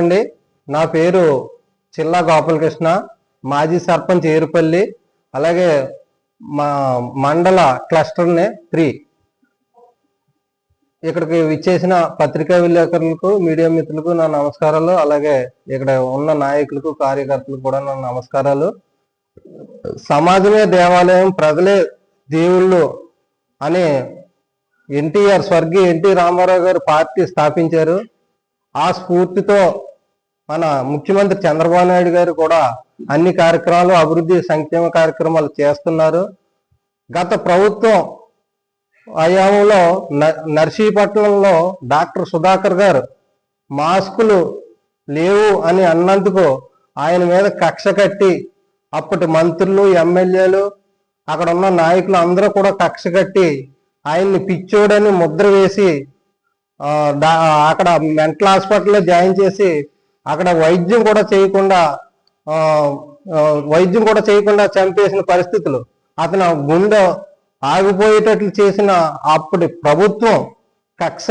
అండి నా పేరు చిల్లా గోపాలకృష్ణ. మాజీ సర్పంచ్ ఏరుపల్లి. అలాగే మా మండల క్లస్టర్ని త్రీ. ఇక్కడికి విచ్చేసిన పత్రికా విలేకరులకు మీడియా మిత్రులకు నా నమస్కారాలు. అలాగే ఇక్కడ ఉన్న నాయకులకు కార్యకర్తలకు కూడా నా నమస్కారాలు. సమాజమే దేవాలయం ప్రజలే దేవుళ్ళు అని ఎన్టీఆర్ స్వర్గీయ ఎన్టీ రామారావు గారు పార్టీ స్థాపించారు. ఆ స్ఫూర్తితో మన ముఖ్యమంత్రి చంద్రబాబు నాయుడు గారు కూడా అన్ని కార్యక్రమాలు అభివృద్ధి సంక్షేమ కార్యక్రమాలు చేస్తున్నారు. గత ప్రభుత్వం హయాంలో న- నర్సీపట్నంలో డాక్టర్ సుధాకర్ గారు మాస్కులు లేవు అని అన్నందుకు ఆయన మీద కక్ష కట్టి అప్పటి మంత్రులు ఎమ్మెల్యేలు అక్కడ ఉన్న నాయకులు అందరూ కూడా కక్ష కట్టి ఆయన్ని పిచ్చోడని ముద్ర వేసి అక్కడ మెంటల్ హాస్పిటల్లో జాయిన్ చేసి అక్కడ వైద్యం కూడా చేయకుండా వైద్యం కూడా చేయకుండా చంపేసిన పరిస్థితులు. అతను గుండె ఆగిపోయేటట్లు చేసిన అప్పటి ప్రభుత్వం కక్ష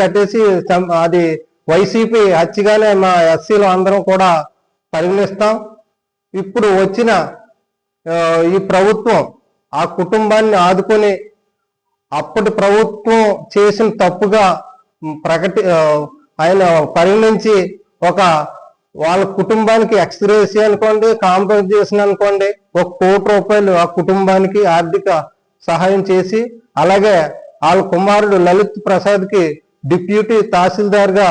కట్టేసి చం- అది వైసీపీ హత్యగానే మా ఎస్సీలు అందరం కూడా పరిగణిస్తాం. ఇప్పుడు వచ్చిన ఈ ప్రభుత్వం ఆ కుటుంబాన్ని ఆదుకొని అప్పటి ప్రభుత్వం చేసిన తప్పుగా ప్రకటి ఆయన పరిగణించి ఒక వాళ్ళ కుటుంబానికి ఎక్స్రేసి అనుకోండి కాంపెన్సేషన్ అనుకోండి ఒక కోటి రూపాయలు ఆ కుటుంబానికి ఆర్థిక సహాయం చేసి అలాగే వాళ్ళ కుమారుడు లలిత్ ప్రసాద్కి డిప్యూటీ తహసీల్దార్గా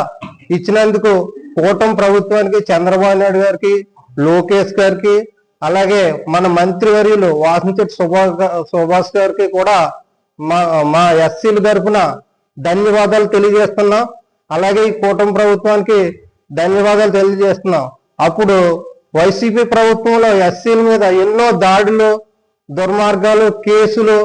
ఇచ్చినందుకు కూటమి ప్రభుత్వానికి చంద్రబాబు నాయుడు గారికి లోకేష్ గారికి అలాగే మన మంత్రివర్యులు వాసంచెట్టి సుభాష్ సుభాష్ గారికి కూడా మా మా ఎస్సీల తరఫున ధన్యవాదాలు తెలియజేస్తున్నాం. అలాగే ఈ కూటమి ప్రభుత్వానికి ధన్యవాదాలు తెలియజేస్తున్నాం. అప్పుడు వైసీపీ ప్రభుత్వంలో ఎస్సీల మీద ఎన్నో దాడులు దుర్మార్గాలు కేసులు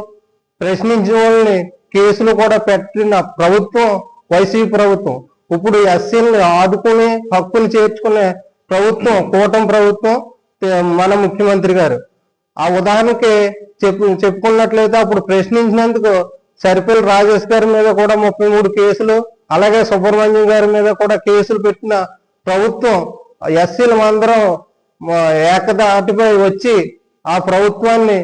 ప్రశ్నించిన వాళ్ళని కేసులు కూడా పెట్టిన ప్రభుత్వం వైసీపీ ప్రభుత్వం. ఇప్పుడు ఎస్సీలను ఆదుకుని హక్కులు చేర్చుకునే ప్రభుత్వం కూటమి ప్రభుత్వం మన ముఖ్యమంత్రి గారు. ఆ ఉదాహరణకి చెప్పు చెప్పుకున్నట్లయితే అప్పుడు ప్రశ్నించినందుకు సరిపల్లి రాజేష్ గారి మీద కూడా ముప్పై మూడు కేసులు అలాగే సుబ్రహ్మణ్యం గారి మీద కూడా కేసులు పెట్టిన ప్రభుత్వం ఎస్సీలు అందరం ఏకదాటిపై వచ్చి ఆ ప్రభుత్వాన్ని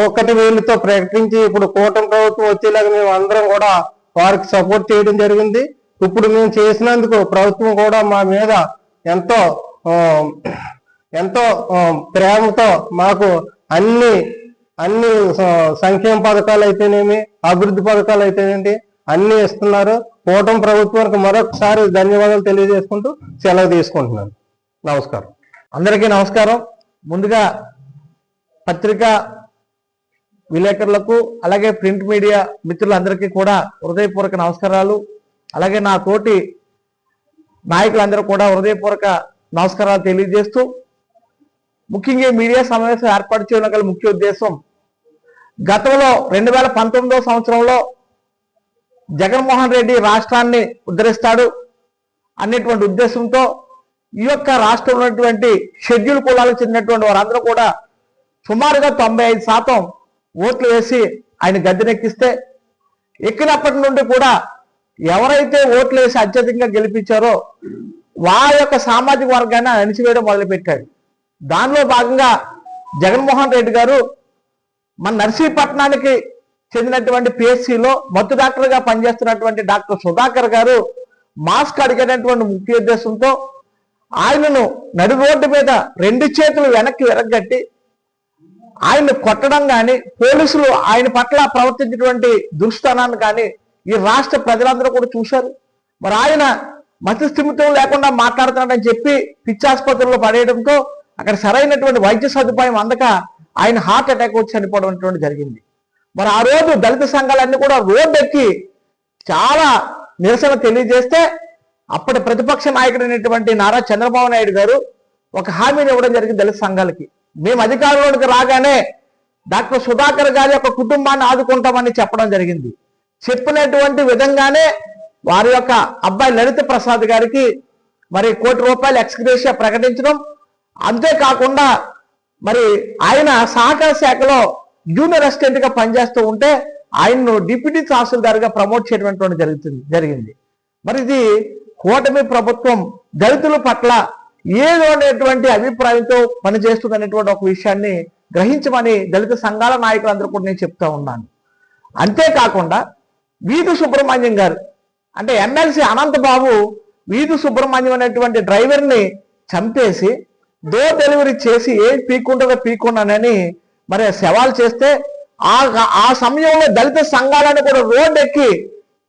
ఒకటి వేలుతో ప్రకటించి ఇప్పుడు కూటమి ప్రభుత్వం వచ్చేలాగా మేము అందరం కూడా వారికి సపోర్ట్ చేయడం జరిగింది. ఇప్పుడు మేము చేసినందుకు ప్రభుత్వం కూడా మా మీద ఎంతో ఎంతో ప్రేమతో మాకు అన్ని అన్ని సంక్షేమ పథకాలు అయితేనేమి అభివృద్ధి పథకాలు అయితేనేమి అన్ని ఇస్తున్నారు. కూటమి ప్రభుత్వానికి మరొకసారి ధన్యవాదాలు తెలియజేసుకుంటూ సెలవు తీసుకుంటున్నాను. నమస్కారం. అందరికీ నమస్కారం. ముందుగా పత్రికా విలేకరులకు అలాగే ప్రింట్ మీడియా మిత్రులందరికీ కూడా హృదయపూర్వక నమస్కారాలు. అలాగే నా తోటి నాయకులందరూ కూడా హృదయపూర్వక నమస్కారాలు తెలియజేస్తూ ముఖ్యంగా మీడియా సమావేశం ఏర్పాటు చేయడం గల ముఖ్య ఉద్దేశం గతంలో రెండు వేల పంతొమ్మిదవ సంవత్సరంలో జగన్మోహన్ రెడ్డి రాష్ట్రాన్ని ఉద్ధరిస్తాడు అనేటువంటి ఉద్దేశంతో ఈ యొక్క రాష్ట్రంలో ఉన్నటువంటి షెడ్యూల్ కులాలకు చెందినటువంటి వారందరూ కూడా సుమారుగా తొంభై ఐదు శాతం ఓట్లు వేసి ఆయన గద్దెనెక్కిస్తే ఎక్కినప్పటి నుండి కూడా ఎవరైతే ఓట్లు వేసి అత్యధికంగా గెలిపించారో వారి యొక్క సామాజిక వర్గాన్ని అణిచివేయడం మొదలుపెట్టాడు. దానిలో భాగంగా జగన్మోహన్ రెడ్డి గారు మన నర్సీపట్నానికి చెందినటువంటి పిఎస్సిలో మత్తు డాక్టర్గా పనిచేస్తున్నటువంటి డాక్టర్ సుధాకర్ గారు మాస్క్ అడిగేటటువంటి ముఖ్య ఉద్దేశంతో ఆయనను నడి రోడ్డు మీద రెండు చేతులు వెనక్కి విరగట్టి ఆయన్ని కొట్టడం కానీ పోలీసులు ఆయన పట్ల ప్రవర్తించినటువంటి దుర్స్థానాన్ని కానీ ఈ రాష్ట్ర ప్రజలందరూ కూడా చూశారు. మరి ఆయన మతి లేకుండా మాట్లాడుతున్నాడని చెప్పి పిచ్చాసుపత్రిలో పడేయడంతో అక్కడ సరైనటువంటి వైద్య సదుపాయం అందక ఆయన హార్ట్ అటాక్ వచ్చి చనిపోవడం జరిగింది. మరి ఆ రోజు దళిత సంఘాలన్నీ కూడా రోడ్డెక్కి చాలా నిరసన తెలియజేస్తే అప్పటి ప్రతిపక్ష నాయకుడైనటువంటి నారా చంద్రబాబు నాయుడు గారు ఒక హామీని ఇవ్వడం జరిగింది దళిత సంఘాలకి. మేము అధికారంలోకి రాగానే డాక్టర్ సుధాకర్ గారి యొక్క కుటుంబాన్ని ఆదుకుంటామని చెప్పడం జరిగింది. చెప్పినటువంటి విధంగానే వారి యొక్క అబ్బాయి లలిత ప్రసాద్ గారికి మరి కోటి రూపాయలు ఎక్స్గ్రేషియా ప్రకటించడం. అంతేకాకుండా మరి ఆయన సహకార శాఖలో జూనియర్ అసిస్టెంట్గా పనిచేస్తూ ఉంటే ఆయన్ను డిప్యూటీ తహసీల్దార్గా ప్రమోట్ చేయడం జరుగుతుంది జరిగింది. మరి ఇది కూటమి ప్రభుత్వం దళితుల పట్ల ఏదో అనేటువంటి అభిప్రాయంతో పనిచేస్తుందనేటువంటి ఒక విషయాన్ని గ్రహించమని దళిత సంఘాల నాయకులందరూ కూడా నేను చెప్తా ఉన్నాను. అంతేకాకుండా వీధు సుబ్రహ్మణ్యం గారు అంటే ఎమ్మెల్సీ అనంతబాబు వీధు సుబ్రహ్మణ్యం అనేటువంటి డ్రైవర్ని చంపేసి డోర్ డెలివరీ చేసి ఏం పీక్కుంటుందో పీక్కున్నానని మరి సవాల్ చేస్తే ఆ ఆ సమయంలో దళిత సంఘాలను కూడా రోడ్ ఎక్కి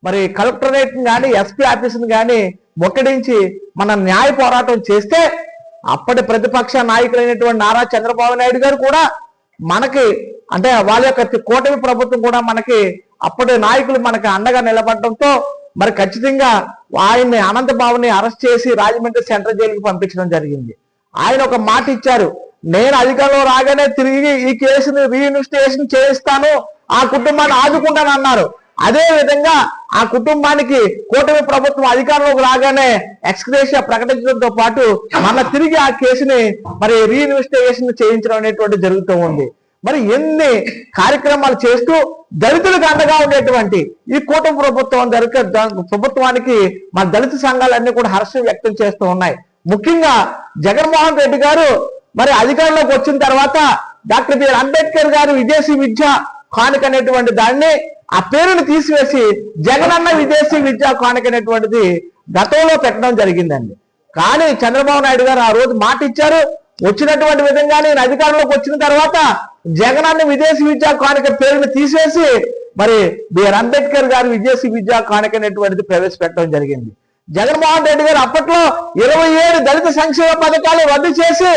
మరి కలెక్టరేట్ కానీ ఎస్పీ ఆఫీస్ని కానీ ముట్టడించి మన న్యాయ పోరాటం చేస్తే అప్పటి ప్రతిపక్ష నాయకులైనటువంటి నారా చంద్రబాబు నాయుడు గారు కూడా మనకి అంటే వాళ్ళ యొక్క కూటమి ప్రభుత్వం కూడా మనకి అప్పటి నాయకులు మనకి అండగా నిలబడటంతో మరి ఖచ్చితంగా ఆయన్ని అనంతబాబుని అరెస్ట్ చేసి రాజమండ్రి సెంట్రల్ జైలుకి పంపించడం జరిగింది. ఆయన ఒక మాట ఇచ్చారు. నేను అధికారంలో రాగానే తిరిగి ఈ కేసుని రీఇన్వెస్టిగేషన్ చేయిస్తాను ఆ కుటుంబాన్ని ఆదుకుంటాను అన్నారు. అదే విధంగా ఆ కుటుంబానికి కూటమి ప్రభుత్వం అధికారంలోకి రాగానే ఎక్స్గ్రేషియా ప్రకటించడంతో పాటు మన తిరిగి ఆ కేసుని మరి రీఇన్వెస్టిగేషన్ చేయించడం అనేటువంటి జరుగుతూ ఉంది. మరి ఎన్ని కార్యక్రమాలు చేస్తూ దళితులకు అండగా ఉండేటువంటి ఈ కూటమి ప్రభుత్వం దళిత ప్రభుత్వానికి మన దళిత సంఘాలన్నీ కూడా హర్షం వ్యక్తం చేస్తూ ఉన్నాయి. ముఖ్యంగా జగన్మోహన్ రెడ్డి గారు మరి అధికారంలోకి వచ్చిన తర్వాత డాక్టర్ బిఆర్ అంబేద్కర్ గారు విదేశీ విద్య కానుక అనేటువంటి దాన్ని ఆ పేరును తీసివేసి జగనన్న విదేశీ విద్యా కానుక అనేటువంటిది గతంలో పెట్టడం జరిగిందండి. కానీ చంద్రబాబు నాయుడు గారు ఆ రోజు మాట ఇచ్చారు. వచ్చినటువంటి విధంగా నేను అధికారంలోకి వచ్చిన తర్వాత జగనన్న విదేశీ విద్యా కానుక పేరును తీసేసి మరి బిఆర్ అంబేద్కర్ గారు విదేశీ విద్యా కానుక అనేటువంటిది ప్రవేశపెట్టడం జరిగింది. జగన్మోహన్ రెడ్డి గారు అప్పట్లో ఇరవై ఏడు దళిత సంక్షేమ పథకాలు రద్దు చేసి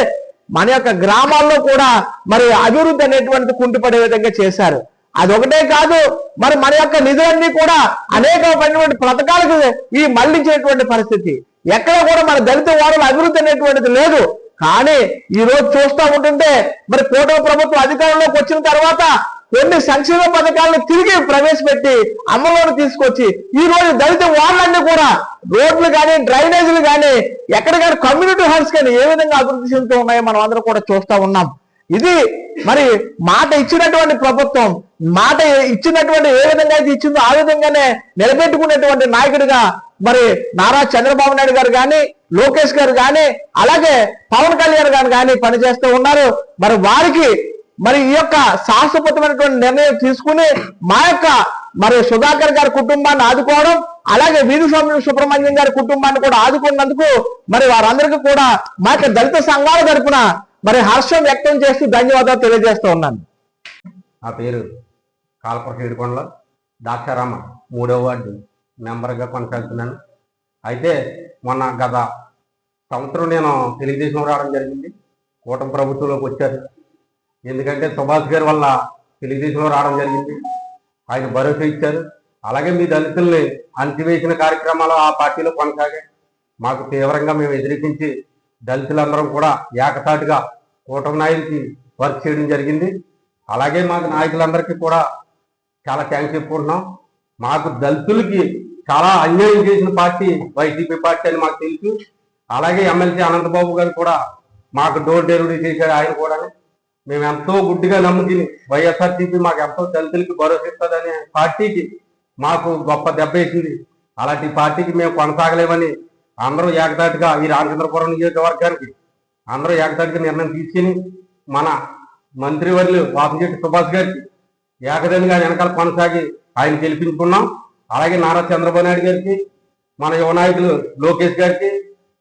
మన యొక్క గ్రామాల్లో కూడా మరి అభివృద్ధి అనేటువంటిది కుంటుపడే విధంగా చేశారు. అదొకటే కాదు మరి మన యొక్క నిధులన్నీ కూడా అనేకమైనటువంటి పథకాలకు ఈ మళ్ళించేటువంటి పరిస్థితి. ఎక్కడ కూడా మన దళిత వారుల అభివృద్ధి అనేటువంటిది లేదు. కానీ ఈ రోజు చూస్తూ ఉంటుంటే మరి కూటమి ప్రభుత్వం అధికారంలోకి వచ్చిన తర్వాత ఎన్ని సంక్షేమ పథకాలను తిరిగి ప్రవేశపెట్టి అమల్లోకి తీసుకొచ్చి ఈ రోజు దళిత వార్డులన్నీ కూడా రోడ్లు కానీ డ్రైనేజీలు కానీ ఎక్కడ కానీ కమ్యూనిటీ హాల్స్ కానీ ఏ విధంగా అభివృద్ధి చెందుతూ ఉన్నాయో మనం అందరం కూడా చూస్తూ ఉన్నాం. ఇది మరి మాట ఇచ్చినటువంటి ప్రభుత్వం మాట ఇచ్చినటువంటి ఏ విధంగా అయితే ఇచ్చిందో ఆ విధంగానే నిలబెట్టుకునేటువంటి నాయకుడిగా మరి నారా చంద్రబాబు నాయుడు గారు కానీ లోకేష్ గారు కానీ అలాగే పవన్ కళ్యాణ్ గారు కానీ పనిచేస్తూ ఉన్నారు. మరి వారికి మరి ఈ యొక్క శాశ్వతమైనటువంటి నిర్ణయం తీసుకుని మా యొక్క మరి సుధాకర్ గారి కుటుంబాన్ని ఆదుకోవడం అలాగే వీరుస్వామి సుబ్రహ్మణ్యం గారి కుటుంబాన్ని కూడా ఆదుకున్నందుకు మరి వారందరికీ కూడా మా యొక్క దళిత సంఘాల తరపున మరి హర్షం వ్యక్తం చేస్తూ ధన్యవాదాలు తెలియజేస్తూ ఉన్నాను. నా పేరు కాలపురక ఏడుకొండల దాక్షారామ మూడవ వార్డు మెంబర్గా కొనసాగుతున్నాను. అయితే మొన్న గత సంవత్సరం నేను తెలుగుదేశం రావడం జరిగింది. కూటమి ప్రభుత్వంలోకి వచ్చారు. ఎందుకంటే సుభాష్ గారి వల్ల తెలుగుదేశంలో రావడం జరిగింది. ఆయన భరోసా ఇచ్చారు. అలాగే మీ దళితుల్ని అంచివేసిన కార్యక్రమాలు ఆ పార్టీలో కొనసాగాయి. మాకు తీవ్రంగా మేము ఎదిరించి దళితులందరం కూడా ఏకతాటిగా కూటమి నాయకులకి వర్క్ చేయడం జరిగింది. అలాగే మాకు నాయకులందరికీ కూడా చాలా థ్యాంక్స్ చెప్పుకుంటున్నాం. మాకు దళితులకి చాలా అన్యాయం చేసిన పార్టీ వైసీపీ పార్టీ అని మాకు తెలుసు. అలాగే ఎమ్మెల్సీ అనంతబాబు గారు కూడా మాకు డోర్ డెలివరీ చేశారు ఆయన కూడా మేము ఎంతో గుడ్డిగా నమ్ముకుని వైఎస్ఆర్సీపీ మాకు ఎంతో దళితులకి భరోసిస్తుందనే పార్టీకి మాకు గొప్ప దెబ్బ వేసింది. అలాంటి పార్టీకి మేము కొనసాగలేమని అందరూ ఏకదాటిగా ఈ రామచంద్రపురం నియోజకవర్గానికి అందరూ ఏకదాటిగా నిర్ణయం తీసుకుని మన మంత్రివర్యులు వాసంశెట్టి సుభాష్ గారికి ఏకదంగా వెనకాల కొనసాగి ఆయన గెలిపించుకున్నాం. అలాగే నారా చంద్రబాబు నాయుడు గారికి మన యువ నాయకులు లోకేష్ గారికి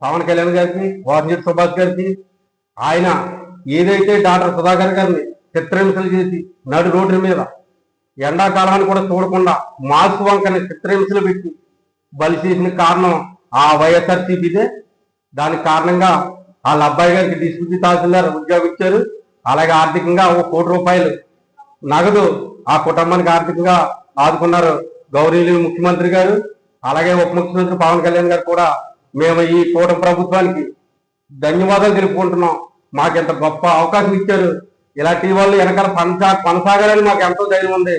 పవన్ కళ్యాణ్ గారికి వాసంశెట్టి సుభాష్ గారికి ఆయన ఏదైతే డాక్టర్ సుధాకర్ గారిని చిత్రహింసలు చేసి నడు రోడ్డు మీద ఎండాకాలాన్ని కూడా చూడకుండా మాస్క్ వంకని చిత్రహింసలు పెట్టి బలి చేసిన కారణం ఆ వైఎస్ఆర్సీపీదే దానికి కారణంగా వాళ్ళ అబ్బాయి గారికి డిస్ట్రిక్ట్ తహసీల్దార్ ఉద్యోగం ఇచ్చారు. అలాగే ఆర్థికంగా ఒక కోటి రూపాయలు నగదు ఆ కుటుంబానికి ఆర్థికంగా ఆదుకున్నారు గౌరవనీయులు ముఖ్యమంత్రి గారు. అలాగే ఉప ముఖ్యమంత్రి పవన్ కళ్యాణ్ గారు కూడా మేము ఈ కూటమి ప్రభుత్వానికి ధన్యవాదాలు తెలుపుకుంటున్నాం. మాకు గొప్ప అవకాశం ఇచ్చారు. ఇలాంటి వాళ్ళు వెనకాల కొనసా కొనసాగాలని మాకు ఎంతో ధైర్యం ఉంది.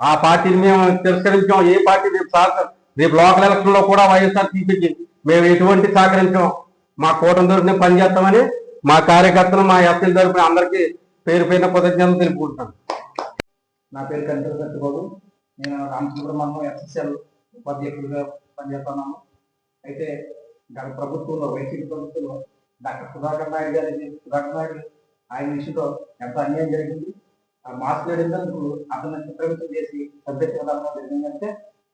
ఆ పార్టీని మేము తిరస్కరించాం. ఏ పార్టీ రేపు సహకరి రేపు లోకల్ ఎలక్షన్లో కూడా వైఎస్ఆర్ సిపికి మేము ఎటువంటి సహకరించాం. మా కూటమి తరఫున పనిచేస్తామని మా కార్యకర్తలు మా ఎస్ఎల్ తరఫున అందరికీ పేరు పైన కృతజ్ఞతలు తెలుపుకుంటాను నా పేరు కంటల సత్యబాబు. నేను రామచంద్ర మండలం ఎస్ఎస్ఎల్ ఉపాధ్యక్షుడిగా పనిచేస్తున్నాను. అయితే గత ప్రభుత్వంలో వైసీపీ ప్రభుత్వంలో డాక్టర్ సుధాకర్ నాయుడు గారు సుధాకర్ నాయుడు ఆయన విషయంలో ఎంత అన్యాయం జరిగింది? మాట్లాడినందుకు మాస్క్ లేడినందుకు అతను చిత్రహింస చేసి సబ్జెక్ట్ విధానం జరిగిందంటే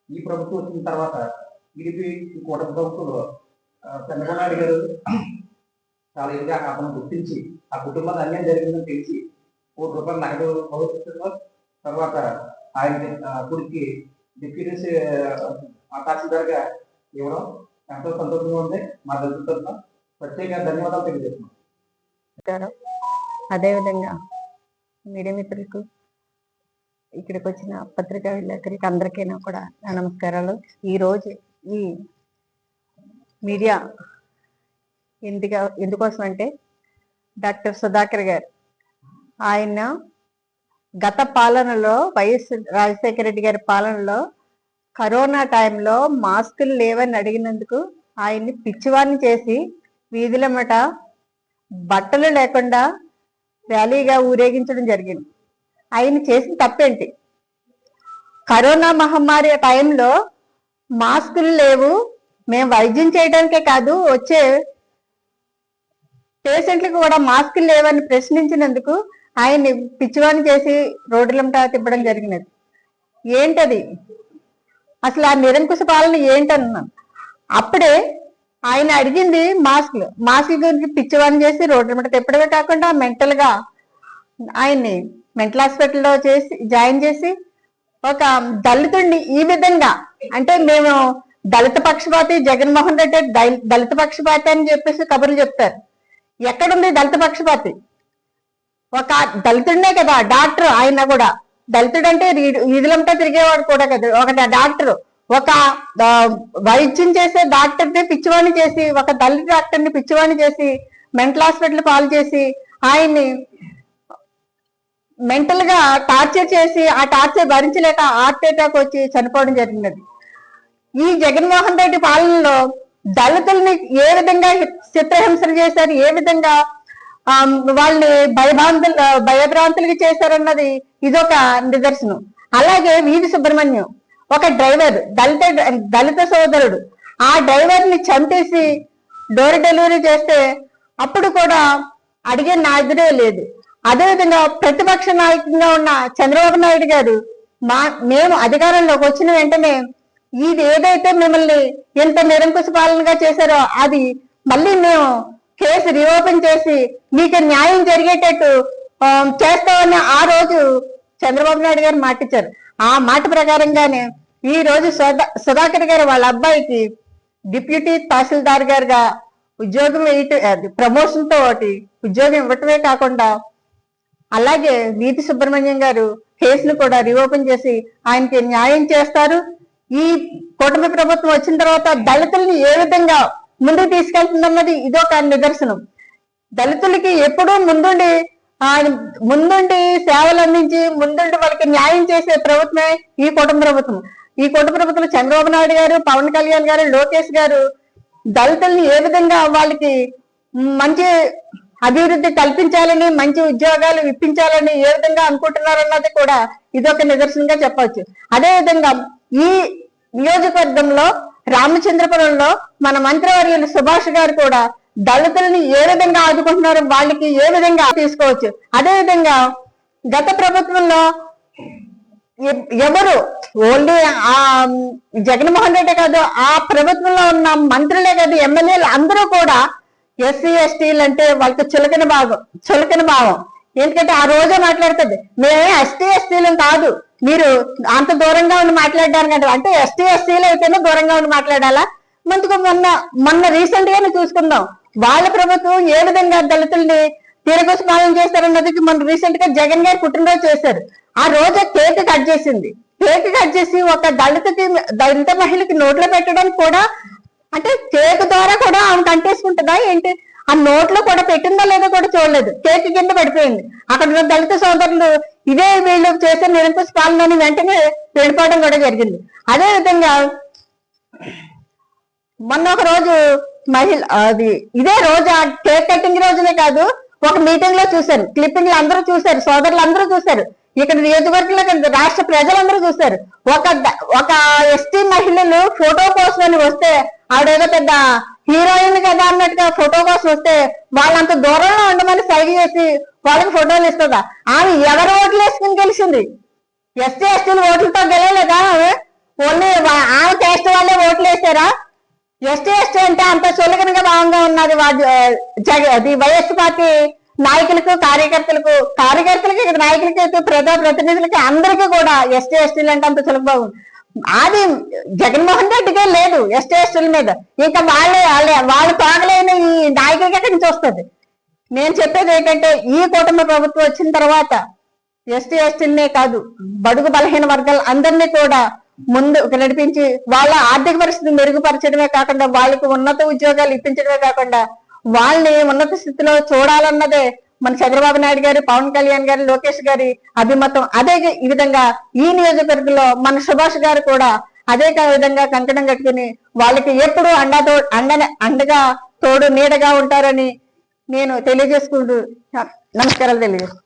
ఈ ప్రభుత్వం వచ్చిన తర్వాత టీడీపీ ఈ కూటమి ప్రభుత్వంలో చంద్రబాబు నాయుడు గారు చాలా ఇదిగా అతను గుర్తించి ఆ కుటుంబాన్ని అన్యాయం జరిగిందని తెలిసి కోటి రూపాయలు నగదు భవిష్యత్తులో తర్వాత ఆయన గుడికి డిప్యూటీ తహసీల్దార్గా ఇవ్వడం ఎంతో సంతోషంగా ఉంది. మా దళితుల ప్రత్యేక ధన్యవాదాలు తెలియజేస్తున్నాం. అదేవిధంగా మీడియా మిత్రులకు ఇక్కడికి వచ్చిన పత్రికా విలేకరికి అందరికైనా కూడా నా నమస్కారాలు. ఈరోజు ఈ మీడియా ఎందుక ఎందుకోసం అంటే డాక్టర్ సుధాకర్ గారు ఆయన గత పాలనలో వైఎస్ రాజశేఖర రెడ్డి గారి పాలనలో కరోనా టైంలో మాస్కులు లేవని అడిగినందుకు ఆయన్ని పిచ్చివాడిని చేసి వీధులమ్మట బట్టలు లేకుండా ర్యాలీగా ఊరేగించడం జరిగింది. ఆయన చేసిన తప్పేంటి? కరోనా మహమ్మారి టైంలో మాస్కులు లేవు. మేము వైద్యం చేయడానికే కాదు వచ్చే పేషెంట్లకు కూడా మాస్కులు లేవని ప్రశ్నించినందుకు ఆయన్ని పిచ్చివాణి చేసి రోడ్లమ్మట తిప్పడం జరిగినది. ఏంటది? అసలు ఆ నిరంకుశ పాలన ఏంటన్నాను అప్పుడే ఆయన అడిగింది మాస్క్లు మాస్క్ గురించి పిచ్చివాణి చేసి రోడ్డు మీద తిప్పడమే కాకుండా మెంటల్గా ఆయన్ని మెంటల్ హాస్పిటల్లో చేసి జాయిన్ చేసి ఒక దళితుడిని ఈ విధంగా అంటే మేము దళిత పక్షపాతి జగన్మోహన్ రెడ్డి దళిత పక్షపాతి అని చెప్పేసి కబుర్లు చెప్తారు. ఎక్కడుంది దళిత పక్షపాతి? ఒక దళితుడినే కదా డాక్టర్ ఆయన కూడా. దళితుడు అంటే వీధులంతా తిరిగేవాడు కూడా కదా ఒక డాక్టర్. ఒక వైద్యం చేసే డాక్టర్ని పిచ్చివాణి చేసి ఒక తల్లి డాక్టర్ని పిచ్చివాణి చేసి మెంటల్ హాస్పిటల్ పాలు చేసి ఆయన్ని మెంటల్గా టార్చర్ చేసి ఆ టార్చర్ భరించలేక హార్ట్ అటాక్ వచ్చి చనిపోవడం జరిగినది. ఈ జగన్మోహన్ రెడ్డి పాలనలో దళితుల్ని ఏ విధంగా చిత్రహింసలు చేశారు ఏ విధంగా ఆ, వాళ్ళని భయభ్రాంతులు భయభ్రాంతులకి చేశారన్నది ఇదొక నిదర్శనం. అలాగే వీధి సుబ్రహ్మణ్యం. ఒక డ్రైవర్ దళిత దళిత సోదరుడు. ఆ డ్రైవర్ని చంపేసి డోర్ డెలివరీ చేస్తే అప్పుడు కూడా అడిగే నాయకుడే లేదు. అదేవిధంగా ప్రతిపక్ష నాయకుడిగా ఉన్న చంద్రబాబు నాయుడు గారు మా మేము అధికారంలోకి వచ్చిన వెంటనే ఇది ఏదైతే మిమ్మల్ని ఎంత నిరంకుశ పాలనగా చేశారో అది మళ్ళీ మేము కేసు రీఓపెన్ చేసి మీకు న్యాయం జరిగేటట్టు చేస్తామని ఆ రోజు చంద్రబాబు నాయుడు గారు మాట ఇచ్చారు ఆ మాట ప్రకారంగానే ఈ రోజు సుధా సుధాకర్ గారు వాళ్ళ అబ్బాయికి డిప్యూటీ తహసీల్దార్ గారుగా ఉద్యోగం ప్రమోషన్తో ఒకటి ఉద్యోగం ఇవ్వటమే కాకుండా అలాగే నీతి సుబ్రహ్మణ్యం గారు కేసులు కూడా రీఓపెన్ చేసి ఆయనకి న్యాయం చేస్తారు. ఈ కూటమి ప్రభుత్వం వచ్చిన తర్వాత దళితుల్ని ఏ విధంగా ముందుకు తీసుకెళ్తుందన్నది ఇదొక నిదర్శనం. దళితులకి ఎప్పుడూ ముందుండి ఆయన ముందుండి సేవలు అందించి ముందుండి వాళ్ళకి న్యాయం చేసే ప్రభుత్వమే ఈ కూటమి ప్రభుత్వం. ఈ కూటమి ప్రభుత్వం చంద్రబాబు నాయుడు గారు పవన్ కళ్యాణ్ గారు లోకేష్ గారు దళితుల్ని ఏ విధంగా వాళ్ళకి మంచి అభివృద్ధి కల్పించాలని మంచి ఉద్యోగాలు ఇప్పించాలని ఏ విధంగా అనుకుంటున్నారన్నది కూడా ఇదొక నిదర్శనంగా చెప్పవచ్చు. అదే విధంగా ఈ నియోజకవర్గంలో రామచంద్రపురంలో మన మంత్రివర్యులు సుభాష్ గారు కూడా దళితుల్ని ఏ విధంగా ఆదుకుంటున్నారు వాళ్ళకి ఏ విధంగా తీసుకోవచ్చు. అదే విధంగా గత ప్రభుత్వంలో ఎవరు? ఓన్లీ ఆ జగన్మోహన్ రెడ్డి కాదు ఆ ప్రభుత్వంలో ఉన్న మంత్రులే కాదు ఎమ్మెల్యేలు అందరూ కూడా ఎస్సీ ఎస్టీలు అంటే వాళ్ళకి చులకన భాగం చులకన భావం. ఎందుకంటే ఆ రోజే మాట్లాడుతుంది మేమే ఎస్టీ ఎస్టీలు కాదు మీరు అంత దూరంగా ఉండి మాట్లాడడానికి అంటే అంటే ఎస్టీ ఎస్టీలు అయితేనే దూరంగా ఉండి మాట్లాడాలా? ముందుకు మొన్న మొన్న రీసెంట్ గానే చూసుకుందాం వాళ్ళ ప్రభుత్వం ఏ విధంగా దళితుల్ని తిరగొచ్చి పాలన చేశారన్నది మొన్న రీసెంట్గా జగన్ గారు పుట్టినరోజు చేశారు. ఆ రోజు కేక్ కట్ చేసింది. కేక్ కట్ చేసి ఒక దళితకి దళిత మహిళకి నోట్లో పెట్టడం కూడా అంటే కేక్ ద్వారా కూడా ఆమె కంటేసుకుంటుందా ఏంటి? ఆ నోట్లో కూడా పెట్టిందా లేదో కూడా చూడలేదు. కేక్ కింద పడిపోయింది. అక్కడ ఉన్న దళిత సోదరులు ఇదే వీళ్ళు చేసే నిరంకుశ పాలనని వెంటనే వెళ్ళిపోవడం కూడా జరిగింది. అదే విధంగా మొన్న ఒక రోజు మహిళ అది ఇదే రోజు ఆ కేక్ కటింగ్ రోజునే కాదు ఒక మీటింగ్లో చూశారు క్లిప్పింగ్లు అందరూ చూశారు సోదరులు అందరూ చూశారు. ఇక్కడ నియోజకవర్గంలో రాష్ట్ర ప్రజలందరూ చూశారు. ఒక ఒక ఎస్టీ మహిళలు ఫోటో కోసం అని వస్తే ఆవిడేదో పెద్ద హీరోయిన్ కదా అన్నట్టుగా ఫోటో కోసం వస్తే వాళ్ళంత దూరంలో ఉండమని సైగ చేసి వాళ్ళకి ఫోటోలు ఇస్తుందా? ఆమె ఎవరు ఓట్లు వేసుకుని గెలిచింది? ఎస్టీ ఎస్టీలు ఓట్లతో గెలవలేదా ఆమె? ఓన్లీ ఆమె క్యాస్ట్ వాళ్ళే ఓట్లు వేసారా? ఎస్టీ ఎస్టీ అంటే అంత చులకనగా భావంగా ఉన్నది వా- జగ అది వైఎస్ పార్టీ నాయకులకు కార్యకర్తలకు కార్యకర్తలకి ఇక్కడ నాయకులకి ప్రజా ప్రతినిధులకి అందరికీ కూడా ఎస్టీ ఎస్టీలు అంటే అంత సులభం భావం అది జగన్మోహన్ రెడ్డికే లేదు ఎస్టీ ఎస్టీల మీద. ఇంకా వాళ్ళే వాళ్ళే వాళ్ళు తాగలేని ఈ నాయకులకి ఎక్కడి నుంచి వస్తుంది? నేను చెప్పేది ఏంటంటే ఈ కూటమి ప్రభుత్వం వచ్చిన తర్వాత ఎస్టీ ఎస్టీలనే కాదు బడుగు బలహీన వర్గాలు అందరినీ కూడా ముందు నడిపించి వాళ్ళ ఆర్థిక పరిస్థితి మెరుగుపరచడమే కాకుండా వాళ్ళకి ఉన్నత ఉద్యోగాలు ఇప్పించడమే కాకుండా వాళ్ళని ఉన్నత స్థితిలో చూడాలన్నదే మన చంద్రబాబు నాయుడు గారు పవన్ కళ్యాణ్ గారు లోకేష్ గారి అభిమతం. అదే ఈ విధంగా ఈ నియోజకవర్గంలో మన సుభాష్ గారు కూడా అదే కా- విధంగా కంకణం కట్టుకుని వాళ్ళకి ఎప్పుడు అండతో అండన అండగా తోడు నీడగా ఉంటారని నేను తెలియజేసుకుంటూ నమస్కారాలు తెలియజేస్తాను